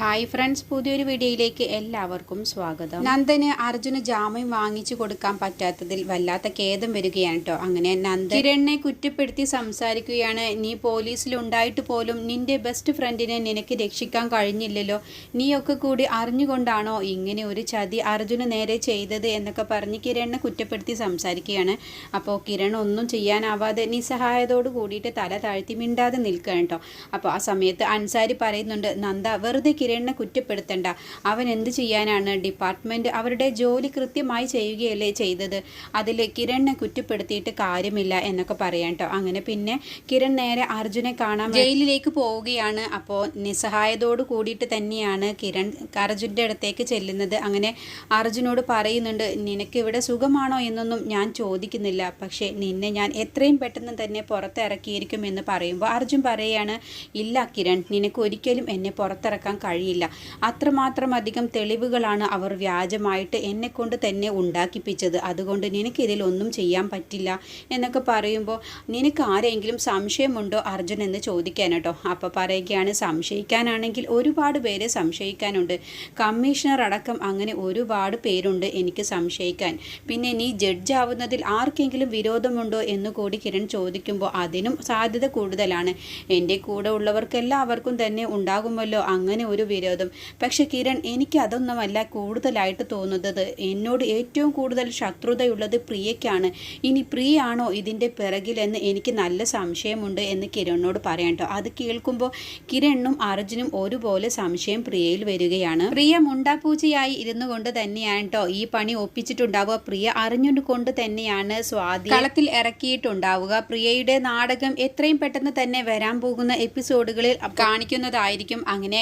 Hi friends പുതിയൊരു വീഡിയോയിലേക്ക് എല്ലാവർക്കും സ്വാഗതം. നന്ദന് അർജുന് ജാമ്യം വാങ്ങിച്ചു കൊടുക്കാൻ പറ്റാത്തതിൽ വല്ലാത്ത ഖേദം വരികയാണ് കേട്ടോ അങ്ങനെ നന്ദ കിരണിനെ കുറ്റപ്പെടുത്തി സംസാരിക്കുകയാണ്. നീ പോലീസിൽ ഉണ്ടായിട്ട് പോലും നിന്റെ ബെസ്റ്റ് ഫ്രണ്ടിനെ നിനക്ക് രക്ഷിക്കാൻ കഴിഞ്ഞില്ലല്ലോ. നീയൊക്കെ കൂടി അറിഞ്ഞുകൊണ്ടാണോ ഇങ്ങനെ ഒരു ചതി അർജുന് നേരെ ചെയ്തത്? എന്നൊക്കെ പറഞ്ഞ് കിരണിനെ കുറ്റപ്പെടുത്തി സംസാരിക്കുകയാണ്. അപ്പോൾ കിരൺ ഒന്നും ചെയ്യാനാവാതെ നിസ്സഹായതോട് കൂടിയിട്ട് തല താഴ്ത്തി മിണ്ടാതെ നിൽക്കുകയാണ് കേട്ടോ അപ്പോൾ ആ സമയത്ത് അൻസാരി പറയുന്നുണ്ട് നന്ദ വെറുതെ കിരണിനെ കുറ്റപ്പെടുത്തണ്ട. അവൻ എന്ത് ചെയ്യാനാണ്? ഡിപ്പാർട്ട്മെന്റ് അവരുടെ ജോലി കൃത്യമായി ചെയ്യുകയല്ലേ ചെയ്തത്. അതിൽ കിരണിനെ കുറ്റപ്പെടുത്തിയിട്ട് കാര്യമില്ല എന്നൊക്കെ പറയാം അങ്ങനെ പിന്നെ കിരൺ നേരെ അർജുനെ കാണാൻ ജയിലിലേക്ക് പോവുകയാണ്. അപ്പോൾ നിസ്സഹായതോട് കൂടിയിട്ട് തന്നെയാണ് കിരൺ അർജുന്റെ അടുത്തേക്ക് ചെല്ലുന്നത്. അങ്ങനെ അർജുനോട് പറയുന്നുണ്ട് നിനക്ക് ഇവിടെ സുഖമാണോ എന്നൊന്നും ഞാൻ ചോദിക്കുന്നില്ല. പക്ഷേ നിന്നെ ഞാൻ എത്രയും പെട്ടെന്ന് തന്നെ പുറത്തിറക്കിയിരിക്കും എന്ന് പറയുമ്പോൾ അർജുൻ പറയുകയാണ് ഇല്ല കിരൺ നിനക്ക് ഒരിക്കലും എന്നെ പുറത്തിറക്കാൻ കഴിയില്ല. അത്രമാത്രം അധികം തെളിവുകളാണ് അവർ വ്യാജമായിട്ട് എന്നെ കൊണ്ട് തന്നെ ഉണ്ടാക്കിപ്പിച്ചത്. അതുകൊണ്ട് നിനക്ക് ഇതിലൊന്നും ചെയ്യാൻ പറ്റില്ല എന്നൊക്കെ പറയുമ്പോൾ നിനക്ക് ആരെങ്കിലും സംശയമുണ്ടോ അർജുൻ എന്ന് ചോദിക്കാൻ കേട്ടോ. അപ്പോൾ പറയുകയാണ് സംശയിക്കാനാണെങ്കിൽ ഒരുപാട് പേരെ സംശയിക്കാനുണ്ട്. കമ്മീഷണർ അടക്കം അങ്ങനെ ഒരുപാട് പേരുണ്ട് എനിക്ക് സംശയിക്കാൻ. പിന്നെ നീ ജഡ്ജ് ആവുന്നതിൽ ആർക്കെങ്കിലും വിരോധമുണ്ടോ എന്ന് കൂടി കിരൺ ചോദിക്കുമ്പോൾ അതിനും സാധ്യത കൂടുതലാണ്. എന്റെ കൂടെ ഉള്ളവർക്കെല്ലാവർക്കും തന്നെ ഉണ്ടാകുമല്ലോ. അങ്ങനെ ഒരു വിരോധം. പക്ഷെ കിരൺ എനിക്ക് അതൊന്നുമല്ല കൂടുതലായിട്ട് തോന്നുന്നത്. എന്നോട് ഏറ്റവും കൂടുതൽ ശത്രുതയുള്ളത് പ്രിയയ്ക്കാണ്. ഇനി പ്രിയാണോ ഇതിന്റെ പിറകിലെന്ന് എനിക്ക് നല്ല സംശയമുണ്ട് എന്ന് കിരണിനോട് പറയാം അത് കേൾക്കുമ്പോൾ കിരണ്ണും അർജുനും ഒരുപോലെ സംശയം പ്രിയയിൽ വരികയാണ്. പ്രിയ മുണ്ടാപ്പൂച്ചയായി ഇരുന്നു കൊണ്ട് തന്നെയാണ് കേട്ടോ ഈ പണി ഒപ്പിച്ചിട്ടുണ്ടാവുക. പ്രിയ അറിഞ്ഞുകൊണ്ട് കൊണ്ട് തന്നെയാണ് സ്വാതി കളത്തിൽ ഇറക്കിയിട്ടുണ്ടാവുക. പ്രിയയുടെ നാടകം എത്രയും പെട്ടെന്ന് തന്നെ വരാൻ പോകുന്ന എപ്പിസോഡുകളിൽ കാണിക്കുന്നതായിരിക്കും. അങ്ങനെ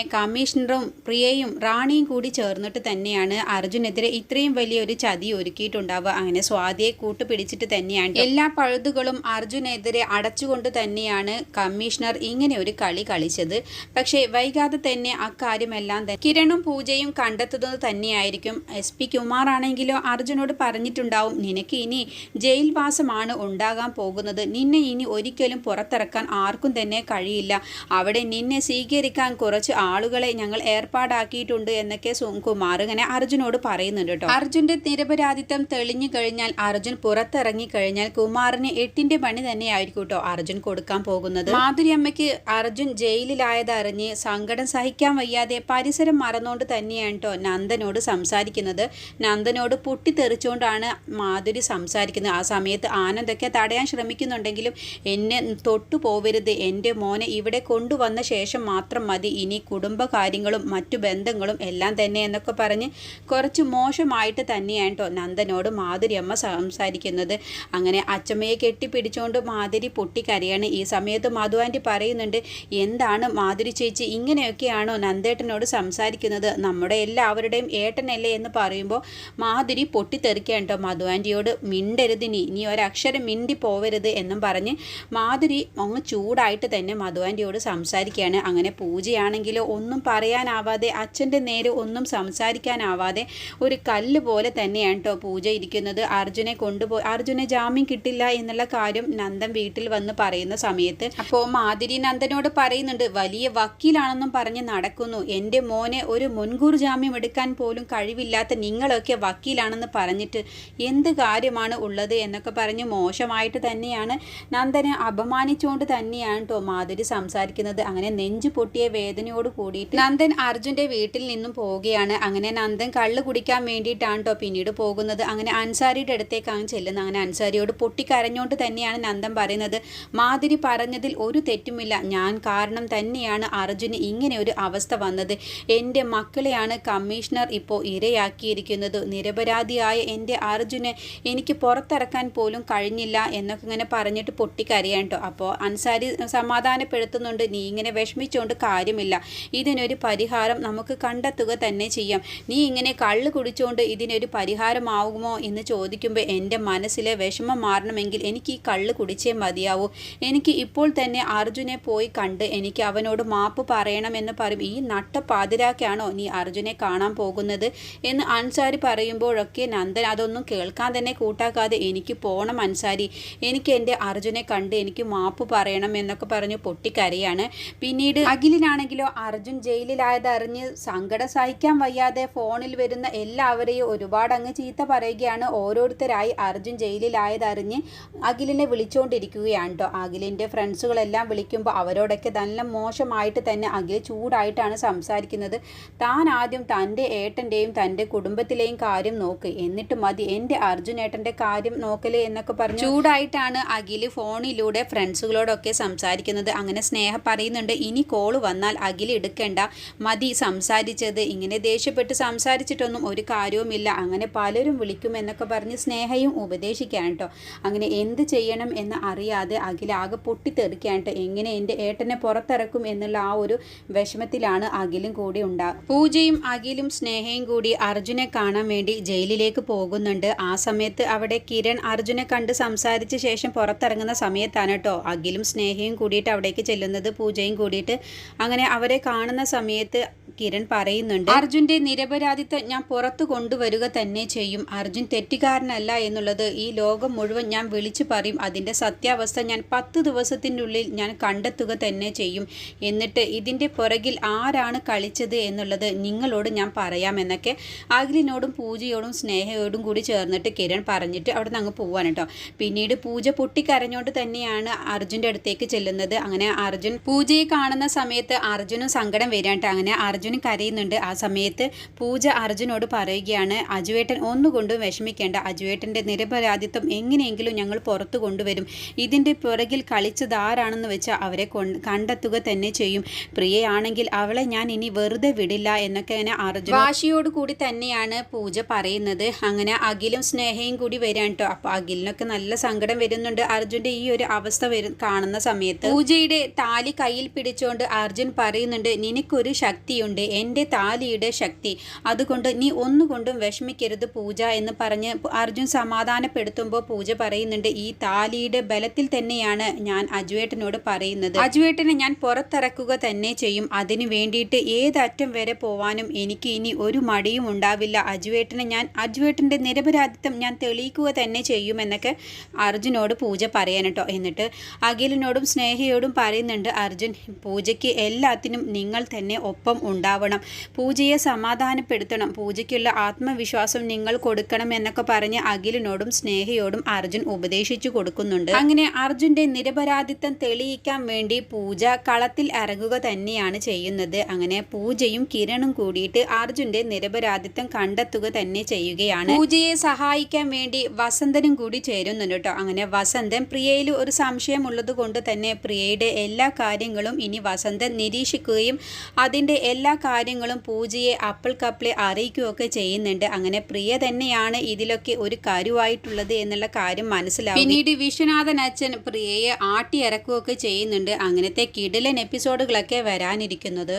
കമ്മീഷണറും പ്രിയയും റാണിയും കൂടി ചേർന്നിട്ട് തന്നെയാണ് അർജുനെതിരെ ഇത്രയും വലിയൊരു ചതി ഒരുക്കിയിട്ടുണ്ടാവുക. അങ്ങനെ സ്വാതിയെ കൂട്ടുപിടിച്ചിട്ട് തന്നെയാണ് എല്ലാ പഴുതുകളും അർജുനെതിരെ അടച്ചുകൊണ്ട് തന്നെയാണ് കമ്മീഷണർ ഇങ്ങനെ ഒരു കളി കളിച്ചത്. പക്ഷേ വൈകാതെ തന്നെ അക്കാര്യമെല്ലാം തന്നെ കിരണും പൂജയും കണ്ടെത്തുന്നത് തന്നെയായിരിക്കും. എസ് പി കുമാർ ആണെങ്കിലോ അർജുനോട് പറഞ്ഞിട്ടുണ്ടാവും നിനക്ക് ഇനി ജയിൽവാസമാണ് ഉണ്ടാകാൻ പോകുന്നത്. നിന്നെ ഇനി ഒരിക്കലും പുറത്തിറക്കാൻ ആർക്കും തന്നെ കഴിയില്ല. അവിടെ നിന്നെ സ്വീകരിക്കാൻ കുറച്ച് ആളുകളെ ഞങ്ങൾ ഏർപ്പാടാക്കിയിട്ടുണ്ട് എന്നൊക്കെ സുകുമാർ ഇങ്ങനെ അർജുനോട് പറയുന്നുണ്ട് കേട്ടോ. അർജുന്റെ നിരപരാധിത്വം തെളിഞ്ഞു കഴിഞ്ഞാൽ അർജുൻ പുറത്തിറങ്ങി കഴിഞ്ഞാൽ കുമാറിന് എട്ടിന്റെ പണി തന്നെയായിരിക്കും കേട്ടോ അർജുൻ കൊടുക്കാൻ പോകുന്നത്. മാധുരി അമ്മയ്ക്ക് അർജുൻ ജയിലിലായത് അറിഞ്ഞ് സങ്കടം സഹിക്കാൻ വയ്യാതെ പരിസരം മറന്നുകൊണ്ട് തന്നെയാണ് കേട്ടോ നന്ദനോട് സംസാരിക്കുന്നത്. നന്ദനോട് പൊട്ടിത്തെറിച്ചുകൊണ്ടാണ് മാധുരി സംസാരിക്കുന്നത്. ആ സമയത്ത് ആനന്ദൊക്കെ തടയാൻ ശ്രമിക്കുന്നുണ്ടെങ്കിലും എന്നെ തൊട്ടു പോവരുത് എന്റെ മോനെ ഇവിടെ കൊണ്ടുവന്ന ശേഷം മാത്രം മതി. ഇനി കുടുംബകാര്യങ്ങളും മറ്റു ബന്ധങ്ങളും എല്ലാം തന്നെ എന്നൊക്കെ പറഞ്ഞ് കുറച്ച് മോശമായിട്ട് തന്നെയാണ് കേട്ടോ നന്ദനോട് മാധുരി അമ്മ സംസാരിക്കുന്നത്. അങ്ങനെ അച്ചമ്മയെ കെട്ടിപ്പിടിച്ചുകൊണ്ട് മാധുരി പൊട്ടിക്കരയാണ്. ഈ സമയത്ത് മധു പറയുന്നുണ്ട് എന്താണ് മാധുരി ചേച്ചി ഇങ്ങനെയൊക്കെയാണോ നന്ദേട്ടനോട് സംസാരിക്കുന്നത്? നമ്മുടെ എല്ലാവരുടെയും ഏട്ടനല്ലേ എന്ന് പറയുമ്പോൾ മാധുരി പൊട്ടിത്തെറിക്കാൻ കേട്ടോ മധു ആന്റിയോട്. മിണ്ടരുത് നീ ഒരക്ഷരം മിണ്ടി പോവരുത് എന്നും പറഞ്ഞ് മാധുരി അങ്ങ് ചൂടായിട്ട് തന്നെ മധു സംസാരിക്കുകയാണ്. അങ്ങനെ പൂജയാണെങ്കിലോ ഒന്നും പറയാനാവാതെ അച്ഛന്റെ നേരെ ഒന്നും സംസാരിക്കാനാവാതെ ഒരു കല്ല് പോലെ തന്നെയാണ് കേട്ടോ പൂജ ഇരിക്കുന്നത്. അർജുനെ കൊണ്ടുപോയി അർജുനെ ജാമ്യം കിട്ടില്ല എന്നുള്ള കാര്യം നന്ദൻ വീട്ടിൽ വന്ന് പറയുന്ന സമയത്ത് അപ്പോൾ മാധുരി നന്ദനോട് പറയുന്നുണ്ട് വലിയ വക്കീലാണെന്നും പറഞ്ഞ് നടക്കുന്നു. എന്റെ മോനെ ഒരു മുൻകൂർ ജാമ്യം എടുക്കാൻ പോലും കഴിവില്ലാത്ത നിങ്ങളൊക്കെ വക്കീലാണെന്ന് പറഞ്ഞിട്ട് എന്ത് കാര്യമാണ് ഉള്ളത്? എന്നൊക്കെ പറഞ്ഞ് മോശമായിട്ട് തന്നെയാണ് നന്ദനെ അപമാനിച്ചുകൊണ്ട് തന്നെയാണ് കേട്ടോ മാധുരി സംസാരിക്കുന്നത്. അങ്ങനെ നെഞ്ചു പൊട്ടിയ വേദനയോട് കൂടിയിട്ട് നന്ദൻ അർജുന്റെ വീട്ടിൽ നിന്നും പോവുകയാണ്. അങ്ങനെ നന്ദൻ കള്ള് കുടിക്കാൻ വേണ്ടിയിട്ടാണ് കേട്ടോ പിന്നീട് പോകുന്നത്. അങ്ങനെ അൻസാരിയുടെ അടുത്തേക്കാണ് ചെല്ലുന്നത് അങ്ങനെ അൻസാരിയോട് പൊട്ടിക്കരഞ്ഞുകൊണ്ട് തന്നെയാണ് നന്ദൻ പറയുന്നത്. മാതിരി പറഞ്ഞതിൽ ഒരു തെറ്റുമില്ല. ഞാൻ കാരണം തന്നെയാണ് അർജുന് ഇങ്ങനെ ഒരു അവസ്ഥ വന്നത്. എന്റെ മക്കളെയാണ് കമ്മീഷണർ ഇപ്പോൾ ഇരയാക്കിയിരിക്കുന്നത്. നിരപരാധിയായ എന്റെ അർജുനെ എനിക്ക് പുറത്തിറക്കാൻ പോലും കഴിഞ്ഞില്ല എന്നൊക്കെ ഇങ്ങനെ പറഞ്ഞിട്ട് പൊട്ടിക്കരയാൻ കേട്ടോ അപ്പോൾ അൻസാരി സമാധാനപ്പെടുത്തുന്നുണ്ട്. നീ ഇങ്ങനെ വിഷമിച്ചുകൊണ്ട് കാര്യമില്ല. ഇതിനൊരു പരിഹാരം നമുക്ക് കണ്ടെത്തുക തന്നെ ചെയ്യാം. നീ ഇങ്ങനെ കള്ള് കുടിച്ചുകൊണ്ട് ഇതിനൊരു പരിഹാരമാകുമോ എന്ന് ചോദിക്കുമ്പോൾ എന്റെ മനസ്സിലെ വിഷമം മാറണമെങ്കിൽ എനിക്ക് ഈ കള്ള് കുടിച്ചേ മതിയാവൂ. എനിക്ക് ഇപ്പോൾ തന്നെ അർജുനെ പോയി കണ്ട് എനിക്ക് അവനോട് മാപ്പ് പറയണമെന്ന് പറയും. ഈ നട്ട പാതിരാക്കാണോ നീ അർജുനെ കാണാൻ പോകുന്നത്? എന്ന് അൻസാരി പറയുമ്പോഴൊക്കെ നന്ദൻ അതൊന്നും കേൾക്കാൻ തന്നെ കൂട്ടാക്കാതെ എനിക്ക് പോകണം അൻസാരി. എനിക്ക് എന്റെ അർജുനെ കണ്ട് എനിക്ക് മാപ്പ് പറയണം എന്നൊക്കെ പറഞ്ഞ് പൊട്ടിക്കരയാണ്. പിന്നീട് അഖിലിനാണെങ്കിലോ അർജുൻ ജയിലിൽ ജയിലിലായത് അറിഞ്ഞ് സങ്കടം സഹിക്കാൻ വയ്യാതെ ഫോണിൽ വരുന്ന എല്ലാവരെയും ഒരുപാട് അങ്ങ് ചീത്ത പറയുകയാണ് ഓരോരുത്തരായി അർജുൻ ജയിലിലായത് അറിഞ്ഞ് അഖിലിനെ വിളിച്ചുകൊണ്ടിരിക്കുകയാണ് കേട്ടോ. അഖിലിന്റെ ഫ്രണ്ട്സുകളെല്ലാം വിളിക്കുമ്പോൾ അവരോടൊക്കെ നല്ല മോശമായിട്ട് തന്നെ അഖിൽ ചൂടായിട്ടാണ് സംസാരിക്കുന്നത്. താൻ ആദ്യം തന്റെ ഏട്ടന്റെയും തന്റെ കുടുംബത്തിലെയും കാര്യം നോക്ക്. എന്നിട്ട് മതി എന്റെ അർജുൻ ഏട്ടന്റെ കാര്യം നോക്കൽ എന്നൊക്കെ പറഞ്ഞു ചൂടായിട്ടാണ് അഖിൽ ഫോണിലൂടെ ഫ്രണ്ട്സുകളോടൊക്കെ സംസാരിക്കുന്നത്. അങ്ങനെ സ്നേഹം പറയുന്നുണ്ട് ഇനി കോൾ വന്നാൽ അഖിൽ എടുക്കേണ്ട. മതി സംസാരിച്ചത്. ഇങ്ങനെ ദേഷ്യപ്പെട്ട് സംസാരിച്ചിട്ടൊന്നും ഒരു കാര്യവുമില്ല. അങ്ങനെ പലരും വിളിക്കുമെന്നൊക്കെ പറഞ്ഞ് സ്നേഹയും ഉപദേശിക്കാൻ അങ്ങനെ എന്ത് ചെയ്യണം എന്ന് അറിയാതെ അഖിലാകെ പൊട്ടിത്തെറിക്കാൻ എങ്ങനെ എന്റെ ഏട്ടനെ പുറത്തിറക്കും എന്നുള്ള ആ ഒരു വിഷമത്തിലാണ് അഖിലും കൂടി ഉണ്ടാകുക പൂജയും അഖിലും സ്നേഹയും കൂടി അർജുനെ കാണാൻ വേണ്ടി ജയിലിലേക്ക് പോകുന്നുണ്ട്. ആ സമയത്ത് അവിടെ കിരൺ അർജുനെ കണ്ട് സംസാരിച്ച ശേഷം പുറത്തിറങ്ങുന്ന സമയത്താണ് കേട്ടോ. അഖിലും സ്നേഹയും കൂടിയിട്ട് അവിടേക്ക് ചെല്ലുന്നത് പൂജയും കൂടിയിട്ട്. അങ്ങനെ അവരെ കാണുന്ന സമയത്ത് സമയത്ത് കിരൺ പറയുന്നുണ്ട് അർജുന്റെ നിരപരാധിത്വം ഞാൻ പുറത്തു കൊണ്ടുവരിക തന്നെ ചെയ്യും. അർജുൻ തെറ്റുകാരനല്ല എന്നുള്ളത് ഈ ലോകം മുഴുവൻ ഞാൻ വിളിച്ചു പറയും. അതിന്റെ സത്യാവസ്ഥ ഞാൻ പത്ത് ദിവസത്തിനുള്ളിൽ ഞാൻ കണ്ടെത്തുക തന്നെ ചെയ്യും. എന്നിട്ട് ഇതിന്റെ പുറകിൽ ആരാണ് കളിച്ചത് എന്നുള്ളത് നിങ്ങളോട് ഞാൻ പറയാമെന്നൊക്കെ അഖിലിനോടും പൂജയോടും സ്നേഹയോടും കൂടി ചേർന്നിട്ട് കിരൺ പറഞ്ഞിട്ട് അവിടെ നിന്ന് അങ്ങ് പോവാൻ കേട്ടോ. പിന്നീട് പൂജ പൊട്ടിക്കരഞ്ഞോണ്ട് തന്നെയാണ് അർജുന്റെ അടുത്തേക്ക് ചെല്ലുന്നത്. അങ്ങനെ അർജുൻ പൂജയെ കാണുന്ന സമയത്ത് അർജുനും സങ്കടം വരാണ്ട് അങ്ങനെ അർജുനും കരയുന്നുണ്ട്. ആ സമയത്ത് പൂജ അർജുനോട് പറയുകയാണ് അജുവേട്ടൻ ഒന്നുകൊണ്ടും വിഷമിക്കേണ്ട. അജുവേട്ടന്റെ നിരപരാധിത്വം എങ്ങനെയെങ്കിലും ഞങ്ങൾ പുറത്തു കൊണ്ടുവരും. ഇതിന്റെ പുറകിൽ കളിച്ചത് ആരാണെന്ന് വെച്ചാൽ അവരെ കണ്ടെത്തുക തന്നെ ചെയ്യും. പ്രിയയാണെങ്കിൽ അവളെ ഞാൻ ഇനി വെറുതെ വിടില്ല എന്നൊക്കെ അങ്ങനെ അർജുൻ വാശിയോട് കൂടി തന്നെയാണ് പൂജ പറയുന്നത്. അങ്ങനെ അഖിലും സ്നേഹയും കൂടി വരാൻ കേട്ടോ അപ്പോൾ അഖിലിനൊക്കെ നല്ല സങ്കടം വരുന്നുണ്ട്. അർജുന്റെ ഈ ഒരു അവസ്ഥ വരും കാണുന്ന സമയത്ത് പൂജയുടെ താലി കയ്യിൽ പിടിച്ചുകൊണ്ട് അർജുൻ പറയുന്നുണ്ട് നിനക്കൊരു ശക്തിയുണ്ട്. എന്റെ താലിയുടെ ശക്തി. അതുകൊണ്ട് നീ ഒന്നുകൊണ്ടും വിഷമിക്കരുത് പൂജ എന്ന് പറഞ്ഞ് അർജുൻ സമാധാനപ്പെടുത്തുമ്പോൾ പൂജ പറയുന്നുണ്ട് ഈ താലിയുടെ ബലത്തിൽ തന്നെയാണ് ഞാൻ അജുവേട്ടനോട് പറയുന്നത്. അജുവേട്ടനെ ഞാൻ പുറത്തിറക്കുക തന്നെ ചെയ്യും. അതിനു വേണ്ടിയിട്ട് ഏതറ്റം വരെ പോവാനും എനിക്ക് ഇനി ഒരു മടിയും ഉണ്ടാവില്ല. അജുവേട്ടനെ ഞാൻ അജുവേട്ടന്റെ നിരപരാധിത്വം ഞാൻ തെളിയിക്കുക തന്നെ ചെയ്യുമെന്നൊക്കെ അർജുനോട് പൂജ പറയാൻ കേട്ടോ. എന്നിട്ട് അഖിലിനോടും സ്നേഹയോടും പറയുന്നുണ്ട് അർജുൻ പൂജയ്ക്ക് എല്ലാത്തിനും നിങ്ങൾ തന്നെ ഒപ്പം ഉണ്ടാവണം. പൂജയെ സമാധാനപ്പെടുത്തണം. പൂജയ്ക്കുള്ള ആത്മവിശ്വാസം നിങ്ങൾ കൊടുക്കണം എന്നൊക്കെ പറഞ്ഞ് അഖിലിനോടും സ്നേഹയോടും അർജുൻ ഉപദേശിച്ചു കൊടുക്കുന്നുണ്ട്. അങ്ങനെ അർജുന്റെ നിരപരാധിത്വം തെളിയിക്കാൻ വേണ്ടി പൂജ കളത്തിൽ ഇറങ്ങുക തന്നെയാണ് ചെയ്യുന്നത്. അങ്ങനെ പൂജയും കിരണും കൂടിയിട്ട് അർജുന്റെ നിരപരാധിത്വം കണ്ടെത്തുക തന്നെ ചെയ്യുകയാണ്. പൂജയെ സഹായിക്കാൻ വേണ്ടി വസന്തനും കൂടി ചേരുന്നുണ്ട് കേട്ടോ. അങ്ങനെ വസന്തൻ പ്രിയയിൽ ഒരു സംശയമുള്ളത് കൊണ്ട് തന്നെ പ്രിയയുടെ എല്ലാ കാര്യങ്ങളും ഇനി വസന്തൻ നിരീക്ഷിക്കുകയും അതിന്റെ എല്ലാ കാര്യങ്ങളും പൂജയെ അപ്പിൾ കപ്പിളെ അറിയിക്കുകയൊക്കെ ചെയ്യുന്നുണ്ട്. അങ്ങനെ പ്രിയ തന്നെയാണ് ഇതിലൊക്കെ ഒരു കരുവായിട്ടുള്ളത് എന്നുള്ള കാര്യം മനസ്സിലാവും പിന്നീട് വിശ്വനാഥൻ അച്ഛൻ പ്രിയയെ ആട്ടി ഇറക്കുകയൊക്കെ ചെയ്യുന്നുണ്ട്. അങ്ങനത്തെ കിടിലൻ എപ്പിസോഡുകളൊക്കെ വരാനിരിക്കുന്നത്.